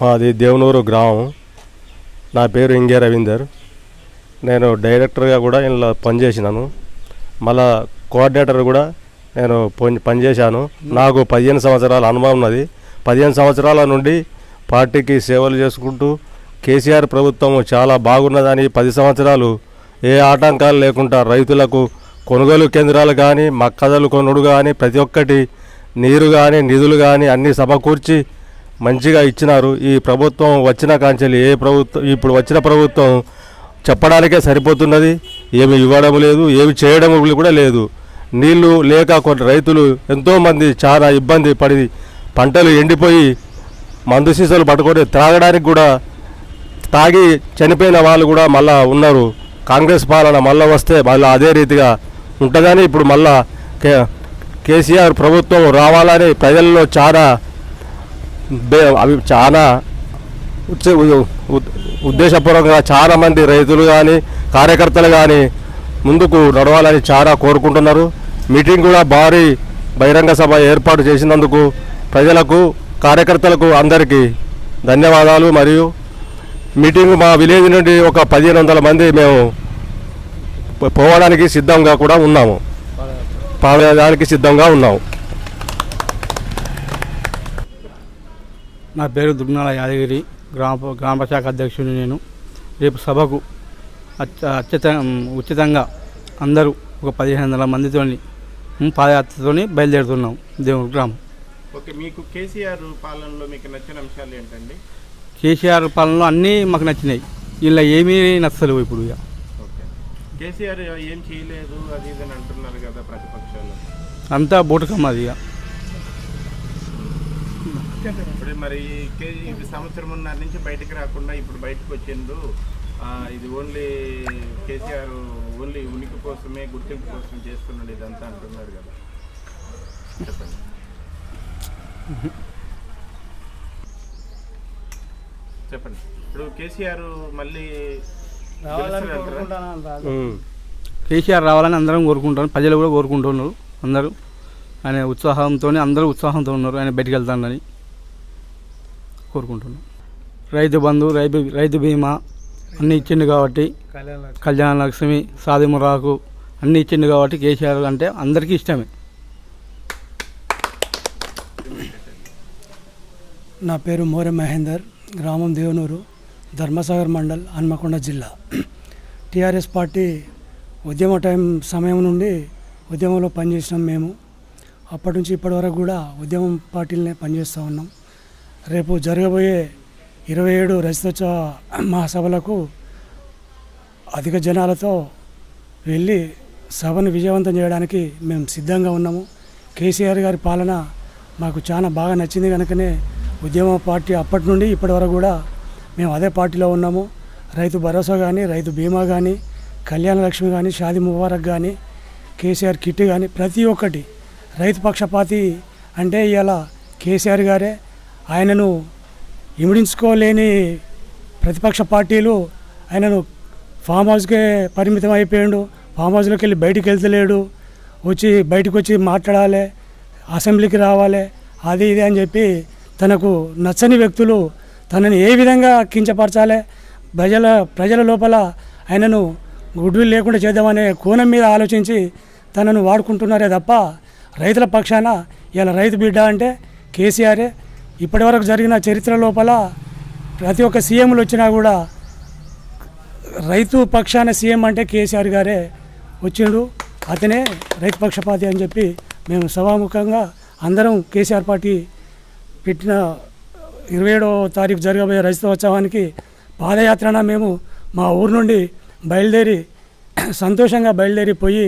మాది దేవనూరు గ్రామం. నా పేరు ఇంగే రవీందర్. నేను డైరెక్టర్గా కూడా ఇందులో పనిచేసినాను. మళ్ళా కోఆర్డినేటర్ కూడా నేను పని పనిచేశాను. నాకు పదిహేను సంవత్సరాల అనుభవం ఉన్నది. పదిహేను సంవత్సరాల నుండి పార్టీకి సేవలు చేసుకుంటూ కేసీఆర్ ప్రభుత్వం చాలా బాగున్నదని పది సంవత్సరాలు ఏ ఆటంకాలు లేకుండా రైతులకు కొనుగోలు కేంద్రాలు కానీ మక్కదలు కొనుడు కానీ ప్రతి ఒక్కటి నీరు కానీ నిధులు కానీ అన్నీ సమకూర్చి మంచిగా ఇచ్చినారు. ఈ ప్రభుత్వం వచ్చిన కాంచెలు ఏ ప్రభుత్వం ఇప్పుడు వచ్చిన ప్రభుత్వం చెప్పడానికే సరిపోతున్నది. ఏమి ఇవ్వడం లేదు ఏమి చేయడం కూడా లేదు. నీళ్ళు లేక కొన్ని రైతులు ఎంతోమంది చాలా ఇబ్బంది పడి పంటలు ఎండిపోయి మందు సీసాలు పట్టుకొని త్రాగడానికి కూడా తాగి చనిపోయిన వాళ్ళు కూడా మళ్ళా ఉన్నారు. కాంగ్రెస్ పాలన మళ్ళీ వస్తే మళ్ళీ అదే రీతిగా ఉంటుందని ఇప్పుడు మళ్ళా కే కేసీఆర్ ప్రభుత్వం రావాలని ప్రజల్లో చాలా అవి చాలా ఉ- ఉద్దేశపూర్వకంగా చాలా మంది రైతులు కానీ కార్యకర్తలు కానీ ముందుకు నడవాలని చాలా కోరుకుంటున్నారు. మీటింగ్ కూడా భారీ బహిరంగ సభ ఏర్పాటు చేసినందుకు ప్రజలకు కార్యకర్తలకు అందరికీ ధన్యవాదాలు. మరియు మీటింగ్ మా విలేజ్ నుండి ఒక పదిహేను వందల మంది మేము పోవడానికి సిద్ధంగా కూడా ఉన్నాము. పాడడానికి సిద్ధంగా ఉన్నాము. నా పేరు దుగ్నాల యాదగిరి. గ్రామ గ్రామ శాఖ అధ్యక్షుడిని నేను. రేపు సభకు అత్య అత్యత ఉచితంగా అందరూ ఒక పదిహేను వందల మందితో పాదయాత్రతో బయలుదేరుతున్నాం దేవుడు గ్రామం. ఓకే మీకు కేసీఆర్ పాలనలో మీకు నచ్చిన అంశాలు ఏంటండి? కేసీఆర్ పాలనలో అన్నీ మాకు నచ్చినాయి. ఇలా ఏమీ నచ్చలేవు ఇప్పుడు ఇక. ఓకే. కేసీఆర్ ఏం చేయలేదు అది ఇది అంటున్నారు కదా ప్రతిపక్షాలు. అంతా బోటుకమ్మ అది ఇక. ఇప్పుడు మరి సంవత్సరంన్నర నుంచి బయటకు రాకుండా ఇప్పుడు బయటకు వచ్చిండు ఆ, ఇది ఓన్లీ కేసీఆర్ ఓన్లీ ఉనికి కోసమే గుర్తింపు కోసం చేస్తున్నాడు ఇదంతా అంటున్నారు కదా. చెప్పండి. చెప్పండి ఇప్పుడు కేసీఆర్ మళ్ళీ. కేసీఆర్ రావాలని అందరం కోరుకుంటారు ప్రజలు కూడా కోరుకుంటున్నారు అందరూ. ఆయన ఉత్సాహంతో అందరూ ఉత్సాహంతో ఉన్నారు. ఆయన బయటికి వెళ్తానని. కోరుకుంటున్నాం. రైతు బంధు రైతు రైతు బీమా అన్నీ ఇచ్చిండు కాబట్టి కళ్యాణ లక్ష్మి సాదిమురాకు అన్నీ ఇచ్చిండు కాబట్టి కేసీఆర్ అంటే అందరికీ ఇష్టమే. నా పేరు మోరె మహేందర్ గ్రామం దేవనూరు ధర్మసాగర్ మండల్ హన్మకొండ జిల్లా. టీఆర్ఎస్ పార్టీ ఉద్యమ టైం సమయం నుండి ఉద్యమంలో పనిచేసినాం మేము. అప్పటి నుంచి ఇప్పటి వరకు కూడా ఉద్యమం పార్టీలనే పనిచేస్తూ ఉన్నాం. రేపు జరగబోయే ఇరవై ఏడు రజతోత్సవ మహాసభలకు అధిక జనాలతో వెళ్ళి సభను విజయవంతం చేయడానికి మేము సిద్ధంగా ఉన్నాము. కేసీఆర్ గారి పాలన మాకు చాలా బాగా నచ్చింది కనుకనే ఉద్యమ పార్టీ అప్పటి నుండి ఇప్పటి వరకు కూడా మేము అదే పార్టీలో ఉన్నాము. రైతు భరోసా కానీ రైతు బీమా కానీ కళ్యాణ లక్ష్మి కానీ షాది ముబారక్ కానీ కేసీఆర్ కిట్ కానీ ప్రతి ఒక్కటి రైతు పక్షపాతి అంటే ఇవాళ కేసీఆర్ గారే ఆయనను ఇమిడించుకోలేని ప్రతిపక్ష పార్టీలు ఆయనను ఫామ్ హౌస్కే పరిమితం అయిపోయాడు. ఫామ్ హౌస్లోకి వెళ్ళి బయటికి వెళ్తలేడు. వచ్చి బయటకు వచ్చి మాట్లాడాలి. అసెంబ్లీకి రావాలి. అది ఇది అని చెప్పి తనకు నచ్చని వ్యక్తులు తనని ఏ విధంగా కించపరచాలి? ప్రజల ప్రజల లోపల ఆయనను గుడ్విల్ లేకుండా చేద్దామనే కోణం మీద ఆలోచించి తనను వాడుకుంటున్నారే తప్ప రైతుల పక్షాన ఇలా రైతు బిడ్డ అంటే కేసీఆరే ఇప్పటివరకు జరిగిన చరిత్ర లోపల ప్రతి ఒక్క సీఎంలు వచ్చినా కూడా రైతు పక్షాన సీఎం అంటే కేసీఆర్ గారే వచ్చిండు. అతనే రైతు పక్షపాతి అని చెప్పి మేము సభాముఖంగా అందరం కేసీఆర్ పార్టీ పెట్టిన ఇరవై ఏడవ తారీఖు జరగబోయే రజతోత్సవానికి పాదయాత్రన మేము మా ఊరు నుండి బయలుదేరి సంతోషంగా బయలుదేరిపోయి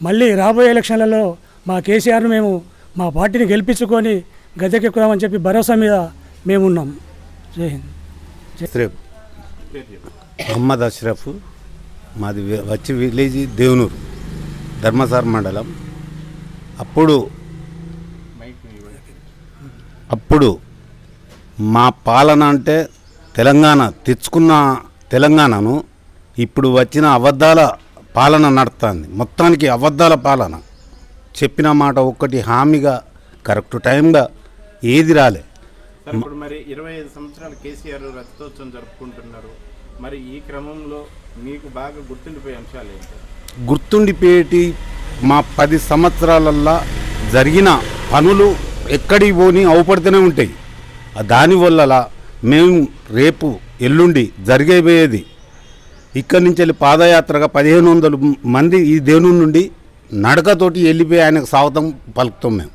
మళ్ళీ రాబోయే ఎలక్షన్లలో మా కేసీఆర్ను మేము మా పార్టీని గెలిపించుకొని గద్దెకెక్కుదామని చెప్పి భరోసా మీద మేమున్నాం. జై హింద్. అష్రఫ్ మహమ్మద్ అష్రఫ్ మాది వచ్చి విలేజ్ దేవునూరు ధర్మసార్ మండలం. అప్పుడు అప్పుడు మా పాలన అంటే తెలంగాణ తెచ్చుకున్న తెలంగాణను ఇప్పుడు వచ్చిన అబద్ధాల పాలన నడుస్తుంది మొత్తానికి అబద్ధాల పాలన. చెప్పిన మాట ఒక్కటి హామీగా కరెక్ట్ టైంగా ఏది రాలే. ఇప్పుడు మరి ఇరవై ఐదు సంవత్సరాలు కేసీఆర్ రథోత్సవం జరుపుకుంటున్నారు. మరి ఈ క్రమంలో మీకు బాగా గుర్తుండిపోయే అంశాలు ఏంటి? గుర్తుండిపోయేటి మా పది సంవత్సరాలల్లా జరిగిన పనులు ఎక్కడికి పోని అవపడుతూనే ఉంటాయి. దానివల్ల మేము రేపు ఎల్లుండి జరిగేపోయేది ఇక్కడి నుంచి వెళ్ళి పాదయాత్రగా పదిహేను వందల మంది ఈ దేవుని నుండి నడకతోటి వెళ్ళిపోయి ఆయనకు స్వాగతం పలుకుతాం మేము.